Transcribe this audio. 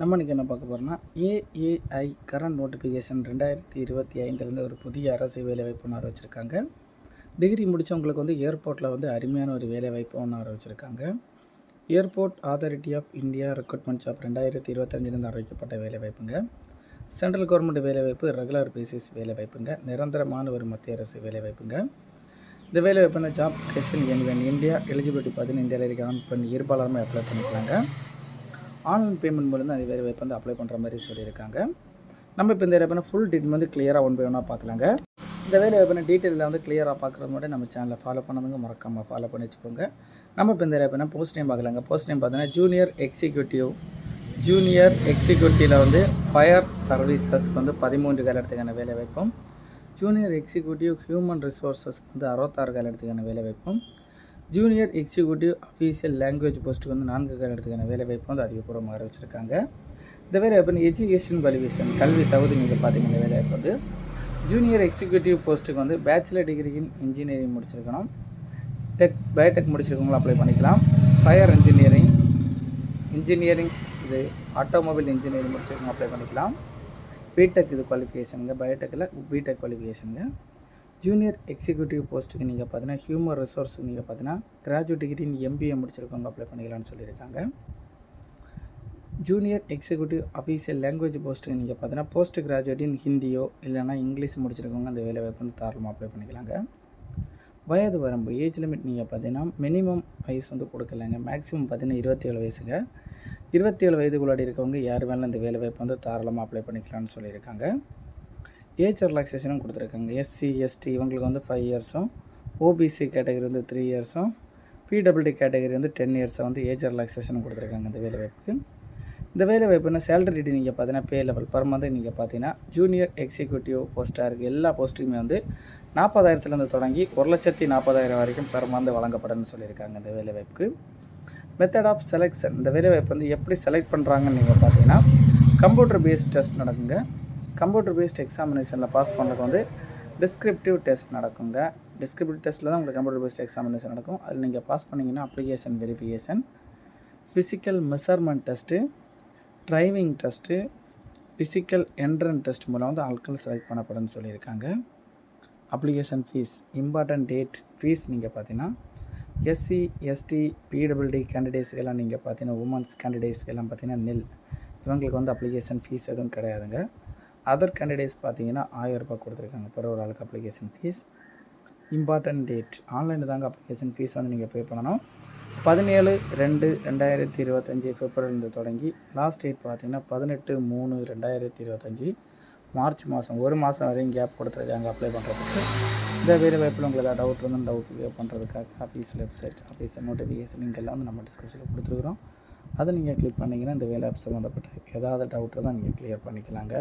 நம்ம இன்றைக்கி என்ன பார்க்க போகிறோம்னா ஏஏஐ கரண்ட் நோட்டிஃபிகேஷன் ரெண்டாயிரத்தி இருபத்தி ஐந்துலேருந்து ஒரு புதிய அரசு வேலைவாய்ப்பு ஒன்று வச்சுருக்காங்க. டிகிரி முடித்தவங்களுக்கு வந்து ஏர்போர்ட்டில் வந்து அருமையான ஒரு வேலைவாய்ப்பு ஒன்று ஆரம்பிச்சிருக்காங்க airport authority of India recruitment job ரெண்டாயிரத்தி இருபத்தஞ்சிலேருந்து அறிவிக்கப்பட்ட வேலைவாய்ப்புங்க. சென்ட்ரல் கவர்மெண்ட் வேலைவாய்ப்பு ரெகுலர் பேசிஸ் வேலைவாய்ப்புங்க. நிரந்தரமான ஒரு மத்திய அரசு வேலைவாய்ப்புங்க. இந்த வேலைவாய்ப்புனா job location in India eligibility பார்த்தீங்கன்னா இந்தியாவில் இருக்க ஆன் பண்ணி இருபாலருமே அப்ளை பண்ணிக்கலாங்க. ஆன்லைன் பேமெண்ட் மூலம் தான் அது வேலை வாய்ப்பு வந்து அப்ளை பண்ணுற மாதிரி சொல்லியிருக்காங்க. நம்ம இப்போ இந்த வேலை ஃபுல் டீட்டெயில் வந்து கிளியராக ஒன் பை ஒன்னாக பார்க்கலாங்க. இந்த வேலை வாய்ப்பு டீட்டெயிலில் வந்து கிளியராக பார்க்குறது மட்டும் நம்ம சேனலை ஃபாலோ பண்ணதுங்க மறக்காமல் ஃபாலோ பண்ணி வச்சுக்கோங்க. நம்ம இப்போ இந்த வேலை போஸ்ட் டைம் பார்க்கலாங்க. போஸ்ட் டைம் பார்த்தீங்கன்னா ஜூனியர் எக்ஸிக்யூட்டிவ் ஜூனியர் எக்ஸிக்யூட்டிவில் வந்து ஃபயர் சர்வீசஸ்க்கு வந்து பதிமூன்று காலத்துக்கான வேலை வாய்ப்பும் ஜூனியர் எக்ஸிக்யூட்டிவ் ஹியூமன் ரிசோர்ஸஸ்க்கு வந்து அறுபத்தாறு காலத்துக்கான வேலை வாய்ப்பும் ஜூனியர் எக்ஸிக்யூட்டிவ் அஃபீஷியல் லாங்குவேஜ் போஸ்ட்டுக்கு வந்து நான்கு கட்டத்துக்கான வேலை வாய்ப்பு வந்து அதிகபூர்வமாக அறிவிச்சிருக்காங்க. இந்த வேலை வாய்ப்பு எஜுகேஷன் குவாலிஃபிகேஷன் கல்வி தகுதி நீங்கள் பார்த்தீங்கன்னா வேலை வந்து ஜூனியர் எக்ஸிக்யூட்டிவ் போஸ்ட்டுக்கு வந்து பேச்சுலர் டிகிரி இன் இன்ஜினியரிங் முடிச்சிருக்கணும். டெக் பயோடெக் முடிச்சிருக்கவங்களும் அப்ளை பண்ணிக்கலாம். ஃபயர் இன்ஜினியரிங் இன்ஜினியரிங் இது ஆட்டோமொபைல் இன்ஜினியரிங் முடிச்சிருக்கவங்க அப்ளை பண்ணிக்கலாம். பிடெக் இது குவாலிஃபிகேஷனுங்க பயோடெக்கில் பிடெக் குவாலிஃபிகேஷனுங்க ஜூனியர் எக்ஸிக்யூட்டிவ் போஸ்ட்டுக்கு நீங்கள் பார்த்தீங்கன்னா ஹியூமன் ரிசோர்ஸுக்கு நீங்கள் பார்த்தீங்கன்னா கிராஜுவேட் டிகிரி எம்பிஏ முடிச்சிருக்கவங்க அப்ளை பண்ணிக்கலாம்னு சொல்லியிருக்காங்க. ஜூனியர் எக்ஸிக்யூட்டிவ் அஃபீஷியல் லாங்குவேஜ் போஸ்ட்டுக்கு நீங்கள் பார்த்தீங்கன்னா போஸ்ட் கிராஜுவேட் இன் ஹிந்தியோ இல்லைனா இங்கிலீஷ் முடிச்சிருக்கவங்க அந்த வேலை வாய்ப்பு வந்து தாராளமாக அப்ளை பண்ணிக்கலாங்க. வயது வரம்பு ஏஜ் லிமிட் நீங்கள் பார்த்தீங்கன்னா மினிமம் வயசு வந்து கொடுக்கலங்க. மேக்ஸிமம் பார்த்தீங்கன்னா இருபத்தேழு வயசுங்க. இருபத்தேழு வயதுக்குள்ளாடி இருக்கவங்க யார் வேணாலும் இந்த வேலை வாய்ப்பு வந்து தாராளமாக அப்ளை பண்ணிக்கலாம்னு சொல்லியிருக்காங்க. ஏஜ் ரிலாக்ஸேஷனும் கொடுத்துருக்காங்க. எஸ்சி எஸ்டி இவங்களுக்கு வந்து ஃபைவ் இயர்ஸும் ஓபிசி கேட்டகரி வந்து த்ரீ இயர்ஸும் பிடபிள்டி கேட்டகரி வந்து டென் இயர்ஸை வந்து ஏஜ் ரிலாக்ஸேஷனும் கொடுத்துருக்காங்க இந்த வேலை வாய்ப்புக்கு. இந்த வேலை வாய்ப்புனா சேலரி நீங்கள் பார்த்தீங்கன்னா பே லெவல் பர் மந்த் நீங்கள் பார்த்தீங்கன்னா ஜூனியர் எக்ஸிக்யூட்டிவ் போஸ்ட்டாக இருக்குது எல்லா போஸ்ட்டுக்குமே வந்து நாற்பதாயிரத்துலேருந்து தொடங்கி ஒரு லட்சத்தி நாற்பதாயிரம் வரைக்கும் பெர் மந்த் வழங்கப்படும்னு சொல்லியிருக்காங்க இந்த வேலை வாய்ப்புக்கு. மெத்தட் ஆஃப் செலெக்ஷன் இந்த வேலை வாய்ப்பு வந்து எப்படி செலக்ட் பண்ணுறாங்கன்னு நீங்கள் பார்த்தீங்கன்னா கம்ப்யூட்டர் பேஸ்ட் டெஸ்ட் நடக்குங்க. கம்ப்யூட்டர் பேஸ்ட் எக்ஸாமினேஷனில் பாஸ் பண்ணுறதுக்கு வந்து டிஸ்கிரிப்டிவ் டெஸ்ட் நடக்குங்க. டிஸ்கிரிப்டிவ் டெஸ்ட்டில் தான் உங்களுக்கு கம்ப்யூட்டர் பேஸ்ட் எக்ஸாமினேஷன் நடக்கும். அதில் நீங்கள் பாஸ் பண்ணிங்கன்னா application verification physical measurement test driving test physical entrance test மூலம் வந்து ஆட்கள் செலக்ட் பண்ணப்படும்னு சொல்லியிருக்காங்க. Application fee important date fee நீங்கள் பார்த்தீங்கன்னா எஸ்சி எஸ்டி பிடபிள்டி கேண்டிடேட்ஸ்க்கெல்லாம் எல்லாம் நீங்கள் பார்த்தீங்கன்னா உமன்ஸ் கேண்டிடேட்ஸ்க்கெல்லாம் எல்லாம் பார்த்தீங்கன்னா நெல் இவங்களுக்கு வந்து அப்ளிகேஷன் ஃபீஸ் எதுவும் கிடையாதுங்க. அதர் கேண்டிடேட்ஸ் பார்த்தீங்கன்னா ஆயிரரூபா கொடுத்துருக்காங்க. பிற ஒரு ஆளுக்கு அப்ளிகேஷன் ஃபீஸ் இம்பார்ட்டன்ட் டேட் ஆன்லைனில் தாங்க அப்ளிகேஷன் ஃபீஸ் வந்து நீங்கள் பே பண்ணணும். பதினேழு ரெண்டு ரெண்டாயிரத்தி இருபத்தஞ்சி பிப்ரவரிலேருந்து தொடங்கி லாஸ்ட் டேட் பார்த்தீங்கன்னா பதினெட்டு மூணு ரெண்டாயிரத்தி இருபத்தஞ்சி மார்ச் மாதம் ஒரு மாதம் வரையும் கேப் கொடுத்துருக்காங்க அப்ளை பண்ணுறதுக்கு இந்த வேறு வாய்ப்பில் உங்களுக்கு ஏதாவது டவுட் இருந்தால் டவுட் கிளியர் பண்ணுறதுக்காக office website office notification link எல்லாம் வந்து நம்ம டிஸ்கிரிப்ஷனில் கொடுத்துருக்குறோம். அதை நீங்கள் கிளிக் பண்ணிங்கன்னா இந்த வேலை ஆப் சம்மந்தப்பட்ட ஏதாவது டவுட் இருந்தால் நீங்கள் கிளியர் பண்ணிக்கலாங்க.